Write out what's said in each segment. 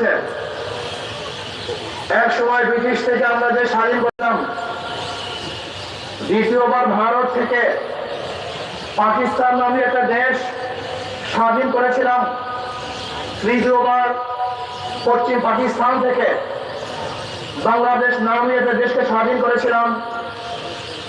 হয়েছে এক সময় ব্রিটিশ থেকে আমরা যে স্বাধীন করলাম, দ্বিতীয়বার ভারত থেকে পাকিস্তান নামে একটা দেশ স্বাধীন করেছিলাম, তৃতীয়বার পশ্চিম পাকিস্তান থেকে বাংলাদেশ নামে একটা দেশকে স্বাধীন করেছিলাম,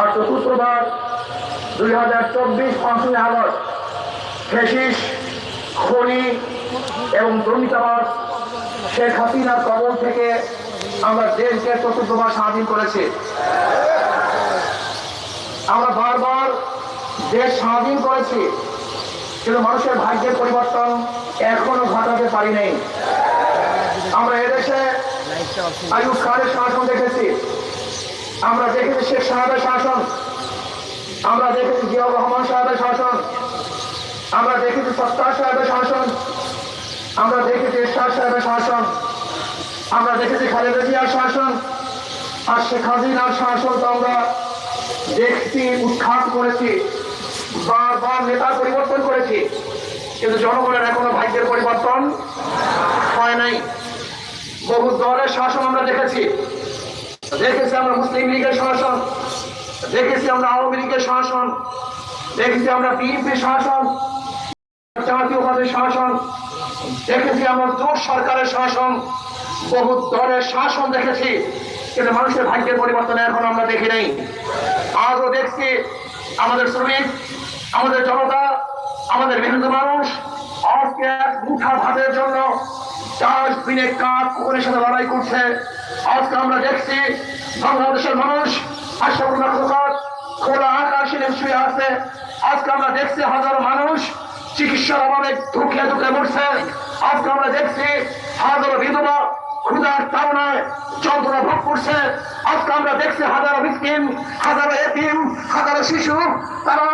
আর চতুর্থবার দুই হাজার চব্বিশ পাঁচই আগস্ট ফেসিস খনি এবং দুর্নীতিবাস শেখ হাসিনার কবল থেকে আমরা দেশকে চতুর্থবার স্বাধীন করেছি। আমরা বারবার দেশ স্বাধীন করেছি, কিন্তু মানুষের ভাগ্যের পরিবর্তন এখনও ঘটাতে পারি নাই। আমরা এদেশে আয়ুব খানের শাসন দেখেছি, আমরা দেখেছি শেখ সাহেবের শাসন, আমরা দেখেছি জিয়াউর রহমান সাহেবের শাসন, আমরা দেখেছি সত্তার সাহেবের শাসন আমরা দেখেছি ইরশাদ সাহেবের শাসন। আমরা দেখেছি খালেদা জিয়ার শাসন। আর শেখ হাসিনার শাসন তো আমরা দেখছি, উৎখাত করেছি, বারবার নেতার পরিবর্তন করেছি। কিন্তু জনগণের এখনও ভাগ্যের পরিবর্তন হয় নাই। বহু দলের শাসন আমরা দেখেছি। দেখেছি আমরা মুসলিম লীগের শাসন। দেখেছি আমরা আওয়ামী লীগের শাসন। দেখেছি আমরা বিএনপির শাসন। জাতীয়বাদের শাসন। দেখেছি আমরা জোট সরকারের শাসন, বহু দলের শাসন দেখেছি, কিন্তু মানুষের ভাগ্যের পরিবর্তন এখন আমরা দেখি নাই। আজও দেখছি আমাদের শ্রমিক, আমাদের জনতা, আমাদের বিভিন্ন মানুষ আজকে মুঠা ভাতের জন্য চাষ দিনে কাঠ কুকুরের সাথে লড়াই করছে। আজকে আমরা দেখছি বাংলাদেশের মানুষ আশাপুর খোলা আকাশে শুয়ে আছে। আজকে আমরা দেখছি হাজারো মানুষ চিকিৎসার অভাবে ধুকে ধুকে মরছে। আজকে আমরা দেখছি হাজারো বিধবা ক্ষুদার তাড়নায় যন্ত্রণা ভোগ করছে। আজকে আমরা দেখছি হাজারো মিসকিন, হাজারো এতিম, হাজারো শিশু, তারা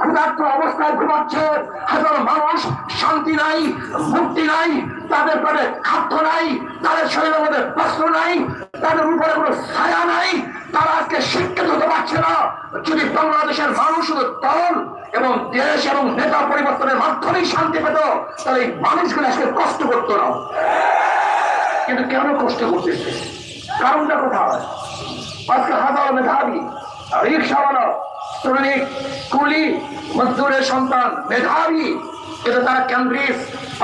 ক্ষুধার্ত অবস্থায় ঘুমাচ্ছে। হাজারো মানুষ শান্তি নাই, মুক্তি নাই, তাদের পেটে খাদ্য নাই, তাদের শরীরের মধ্যে বস্ত্র নাই, তাদের উপরে কোনো ছায়া আজকে শিক্ষিত হতে পারছে না। যদি বাংলাদেশের মানুষ শুধু দল এবং দেশ এবং নেতা পরিবর্তনের মাধ্যমেই শান্তি পেত, তাহলে এই মানুষগুলো আজকে কষ্ট করতো না। কিন্তু কেন কষ্ট করতেছে? কারণটা কোথায়? আজকে হাজার মেধাবী রিক্সাওয়ালা শ্রমিক, কুলি, মজদুরের সন্তান, মেধাবী, কিন্তু তারা ক্যামব্রিজ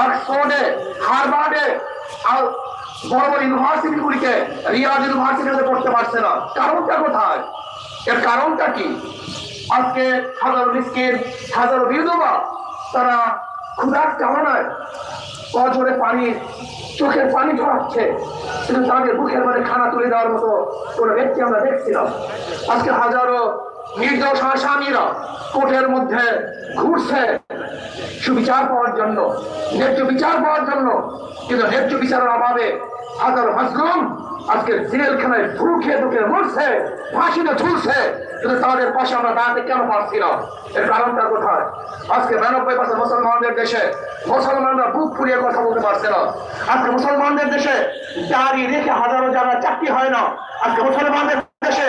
অক্সফোর্ডে হারবার্ডে বড় বড় ইউনিভার্সিটিগুলিকে রিয়াজ ইউনিভার্সিটিতে পড়তে পারছে না। কারণটা কোথায়? এর কারণটা কি? আজকে হাজারো মিসকিন, হাজারো বিধবা, তারা ক্ষুধার কামনায় অজরে পানি, চোখের পানি ঝরাচ্ছে। কিন্তু তাদের বুকের মানে খানা তুলে দেওয়ার মতো কোনো ব্যক্তি আমরা দেখছিলাম আজকে হাজারো নির্দোষ আসামিরা কোর্টের মধ্যে ঘুরছে সুবিচার পাওয়ার জন্য, ন্যায্য বিচার পাওয়ার জন্য। কিন্তু ন্যায্য বিচারের অভাবে হাজারো হাজলুম আজকে জেলখানায় ঢুকে ঢুকে মরছে, ফাঁসিতে ঝুলছে। কিন্তু তাদের পাশে আমরা দাঁড়াতে কেন পারছি না? এর কারণটা কোথায়? আজকে বিরানব্বই পার্সেন্ট মুসলমানদের দেশে মুসলমানরা বুক ফুলিয়ে কথা বলতে পারছে না। আজকে মুসলমানদের দেশে দাড়ি রেখে হাজারো জায়গায় চাকরি হয় না, আজকে মুসলমানদের দেশে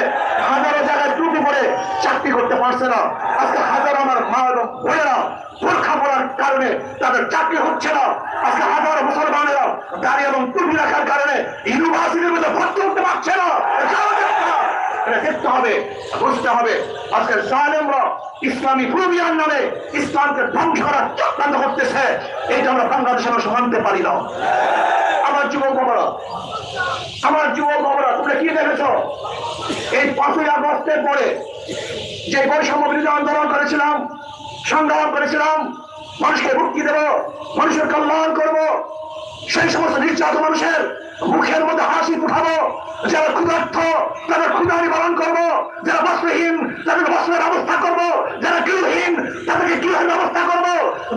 হাজারো জায়গায় টুপি পরে চাকরি করতে পারছে না আজকে হাজারো আমার মা এবং বোনেরা বোরখা পড়ার কারণে তাদের চাকরি হচ্ছে না। আজকে হাজারো মুসলমানেরা দাড়ি এবং রাখার কারণে ইউনিভার্সিটির মধ্যে ভর্তি করতে পারছে না। ইসলামী ইসলামকে ধ্বংস করার চক্রান্ত করতেছে। এইটা আমরা মানুষ মানতে পারি না। আমার যুবক বাবারা, আমার যুবক বাবারা, তোমরা কি দেখেছ? এই পাঁচই আগস্টের পরে যে বৈষম্য বিরোধী আন্দোলন করেছিলাম সংগ্রাম করেছিলাম, মানুষকে মুক্তি দেব, মানুষের কল্যাণ করব, সেই সমস্ত নির্যাত মানুষের মুখের মধ্যে হাসি উঠাবো যারা ক্ষুধার্থ তাদের ক্ষুধা নিবারণ করব, যারা বস্ত্রহীন, তাদের বস্ত্রের ব্যবস্থা করব, যারা গৃহহীন, তাদেরকে গৃহের ব্যবস্থা করব,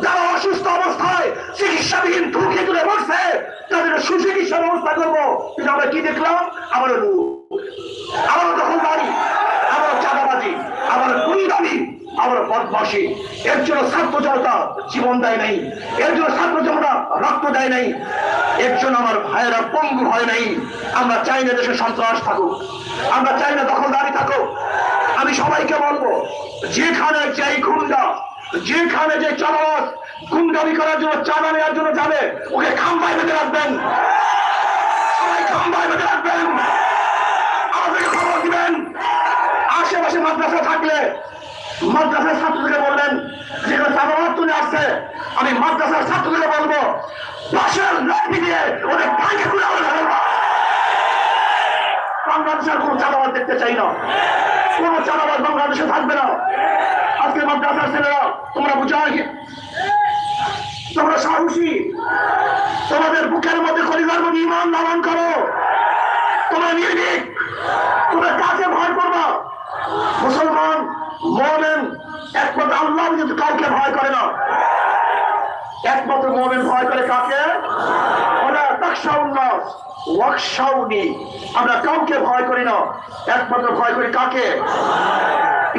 যারা অসুস্থ অবস্থায় চিকিৎসাবিহীন ধুকে তুলে বসছে তাদের সুচিকিৎসার ব্যবস্থা করব। কিন্তু আমরা কি দেখলাম? আবার এর জন্য ছাত্র জনতা জীবন দেয় নাই। এর জন্য ছাত্র জনতা রক্ত দেয় নাই। এর জন্য আমার ভাইয়েরা পঙ্গু হয় নাই। আমরা চাই না দেশে সন্ত্রাস থাকুক। আমরা চাই না দখলদারি থাকুক। আমি সবাইকে বলব, যেখানে যাই খুন্ডা যেখানে যে চালাস গুন্ডামি করার জন্য চাঁদা নেওয়ার জন্য যাবে, ওকে খাম্বায় বেঁধে রাখবেন। সবাই খাম্বায় বেঁধে রাখবেন। খবর দিবেন। আশেপাশে মাদ্রাসা থাকলে মাদ্রাসার ছাত্রদেরকে বললেন, যেখানে চাঁদাবাদ তুলে আসছে, আমি মাদ্রাসার ছাত্রদেরকে বলব বাসের লাঠি দিয়ে ওদের পানি খুলে বাংলাদেশের কোনো চাঁদাবাদ দেখতে চাই না। কোনো চাঁদাবাদ বাংলাদেশে থাকবে না। আজকে মাদ্রাসার ছেলেরা, তোমরা বুঝাই। তোমরা সাহসী। তোমাদের বুকের মধ্যে করিগর্ম নির্মাণ ধারণ করো। তোমরা নির্ভীক। ভয় করে না। একমাত্র মোমেন ভয় করে কাকে? আমরা কাউকে ভয় করি না। একমাত্র ভয় করি কাকে?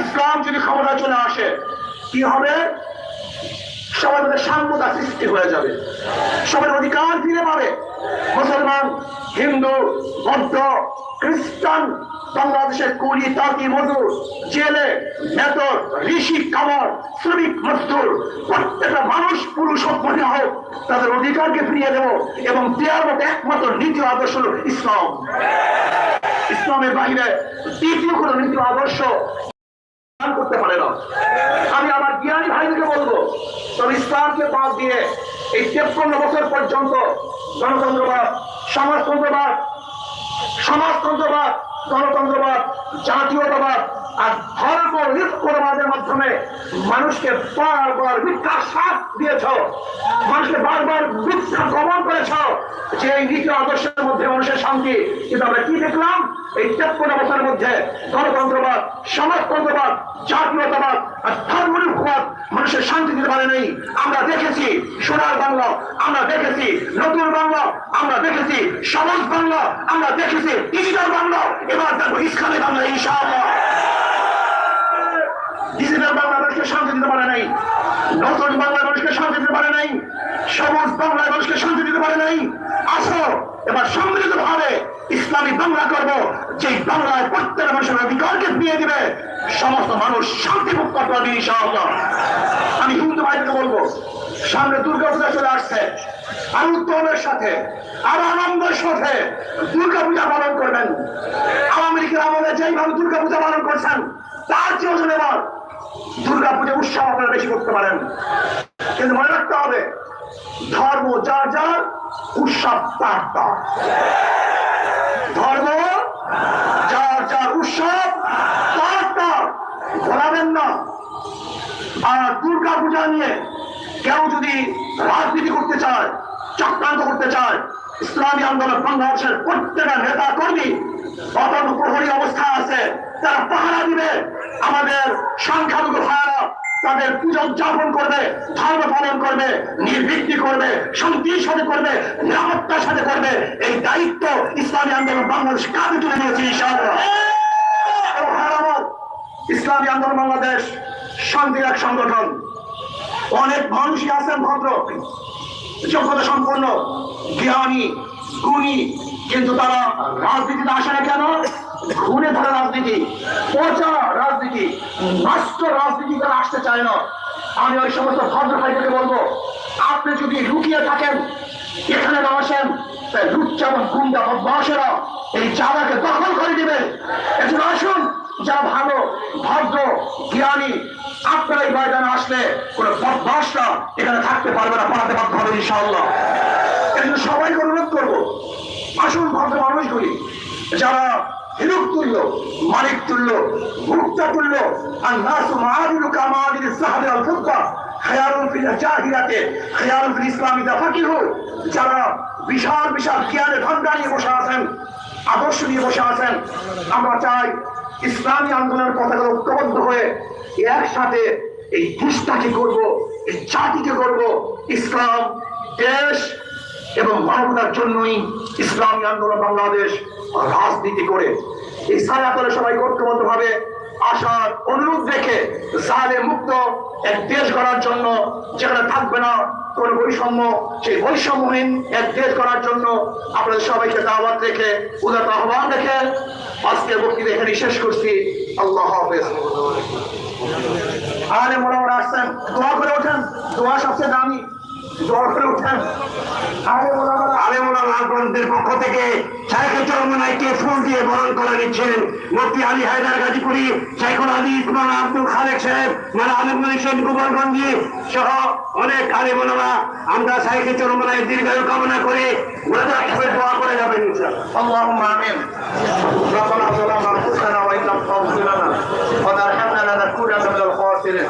ইসলাম যদি ক্ষমতা চলে আসে, কি হবে? সবার মধ্যে সাম্যতা সৃষ্টি হয়ে যাবে। সবার অধিকার ফিরে পাবে। মুসলমান, হিন্দু, বৌদ্ধ, খ্রিস্টান, বাংলাদেশের কুলি তাঁতি মজুর জেলে মেতর ঋষি, কামর, শ্রমিক, মজদুর, প্রত্যেকটা মানুষ, পুরুষ মহিলা হোক, তাদের অধিকারকে ফিরিয়ে দেব এবং দেওয়ার মতো একমাত্র নীতি আদর্শ হল ইসলাম। ইসলামের বাহিরে দ্বিতীয় কোনো নীতি আদর্শ করতে পারে না। আমি আমার জ্ঞানী ভাইদেরকে বলব, তবে ইসলামকে বাদ দিয়ে এই তেপ্পন্ন বছর পর্যন্ত গণতন্ত্রবাদ, সমাজতন্ত্রবাদ সমাজতন্ত্রবাদ, গণতন্ত্রবাদ, জাতীয়তাবাদ আর ধর্ম নিরক্ষরবাদের মাধ্যমে মানুষকে বারবার মিথ্যা সাপ দিয়েছ। মানুষকে বারবার মিথ্যা গমন করেছ। যে এই নীতি আদর্শের মধ্যে মানুষের শান্তি। কিন্তু আমরা কি দেখলাম? এই তেপ্পন্ন বছরের মধ্যে গণতন্ত্রবাদ, সমাজতন্ত্রবাদ, জাতীয়তাবাদ আর ধর্মনিরক্ষবাদ মানুষের শান্তি দিতে পারে নেই। আমরা দেখেছি সোনার বাংলা, আমরা দেখেছি নতুন বাংলা, আমরা দেখেছি সমাজ বাংলা, আমরা দেখেছি ডিজিটাল বাংলা। এবার দেখব ইসলামী বাংলা, ইনশাআল্লাহ। ডিজিটাল বাংলা মানুষকে শান্তি দিতে পারে নাই। নতুন বাংলা মানুষকে শান্তি দিতে পারে নাই। সবুজ বাংলায় মানুষকে শান্তি দিতে পারে নাই। আসো, এবার সম্মিলিত ভাবে ইসলামী বাংলা করব যে বাংলায় প্রত্যেক মানুষের অধিকারকে দিয়ে দিবে, সমস্ত মানুষ শান্তি মুক্ত করবে ইনশাআল্লাহ। আমি হিন্দু ভাইদেরকে বলব, সামনে দুর্গা পূজা চলে আসছে। আর উত্তমের সাথে, আর আনন্দের সাথে দুর্গা পূজা পালন করবেন। আওয়ামী লীগের আমলে যেইভাবে দুর্গা পূজা পালন করছেন, তার চেয়ে এবার দুর্গা পূজা উৎসব আপনারা বেশি করতে পারেন। কিন্তু মনে রাখতে হবে, ধর্ম যার যার, উৎসব তার তার। ধর্ম যার যার, উৎসব তার তার। ঘোরাবেন না। আর দুর্গা পূজা নিয়ে কেউ যদি রাজনীতি করতে চায়, চক্রান্ত করতে চায়, ইসলামী আন্দোলন বাংলাদেশের প্রত্যেকটা নেতা কর্মী অতন্ত প্রহরী অবস্থা আছে, তারা পাহারা দিবে। আমাদের সংখ্যালঘু ভাইয়ারা তাদের পুজো উদযাপন করবে, ধর্ম পালন করবে নির্বৃত্তি করবে, শান্তির সাথে করবে, নিরাপত্তার সাথে করবে। এই দায়িত্ব ইসলামী আন্দোলন বাংলাদেশ কাজে তুলে নিয়েছে ইসলামী আন্দোলন বাংলাদেশ শান্তির এক সংগঠন। অনেক মানুষই আছেন ভদ্র, যোগ্যতা সম্পন্ন, জ্ঞানী, গুণী, কিন্তু তারা রাজনীতিতে আসে না কেন? ঘুরে ধরে রাজনীতি। পচা রাজনীতি। নষ্ট রাজনীতি তারা আসতে চায় না। আমি ওই সমস্ত ভদ্র ভাইদেরকে বলব, আপনি যদি লুকিয়ে থাকেন, এখানে না আসেন তাই লুচ্চা এবং গুন্ডা বদমাসেরা এই জায়গাকে দখল করে দিবেন। এজন্য আসুন যা ভালো, ভদ্র, জ্ঞানী আপনারা এই ময়দানে আসলে কোন বদমাসরা এখানে থাকতে পারবে না, পালাতে বাধ্য হবে ইনশাআল্লাহ। এজন্য সবাইকে অনুরোধ করব, আসুন ভদ্র মানুষগুলি, যারা হিরুক তুল্য, মানিক তুল্য মুক্তা তুল্য আর নাসু মাহাদিলু কামাদিল সাহাবে আল ফুদ্দা খেয়ালুল ফিল জাহিরাতে খেয়ালুল ফিল ইসলামিতা ফাকিহু যারা বিশাল বিশাল জ্ঞানের ভান্ডার নিয়ে বসে আছেন, আদর্শ নিয়ে বসে আছেন, আমরা চাই ইসলামী আন্দোলনের পতাকা ঐক্যবদ্ধ হয়ে একসাথে এই দেশটাকে করব এই জাতিকে করব ইসলাম দেশ এবং মানবতার জন্যই ইসলামী আন্দোলন বাংলাদেশ রাজনীতি করে এই সায়াতলে সবাই ঐক্যবদ্ধ ভাবে আসার অনুরোধ রেখে জালে মুক্ত এক দেশ গড়ার জন্য যেখানে থাকবে না কোন বৈষম্য, সেই বৈষম্যহীন এক দেশ করার জন্য আপনাদের সবাইকে দাওয়াত রেখে উদাত আহ্বান রেখে আজকে বক্তৃতা এখানে শেষ করছি। আল্লাহ হাফেজ। আরে মোড়া আসছেন, দোয়া করে ওঠেন। দোয়া সবচেয়ে দামি। জোর করে উঠেন আলেমুলামের পক্ষ থেকে শাইখে চরমনাইকে ফুল দিয়ে বরণ করে নিচ্ছেন মুফতি আলী হায়দার গাজীপুরি শাইখুল আলী ইসমান আব্দুল খালেক সাহেব মানে আলমগুলি শেখ গোপালগঞ্জি সহ অনেক আলেমুলামা আমরা শাইখে চরমনায় দীর্ঘায়ু কামনা করে ওনাদের সাহেবের দোয়া করে যাবেন আল্লাহ আমিন ربنا ظلمنا انفسنا وان لم تغفر لنا وترحمنا لنكونن من الخاسرين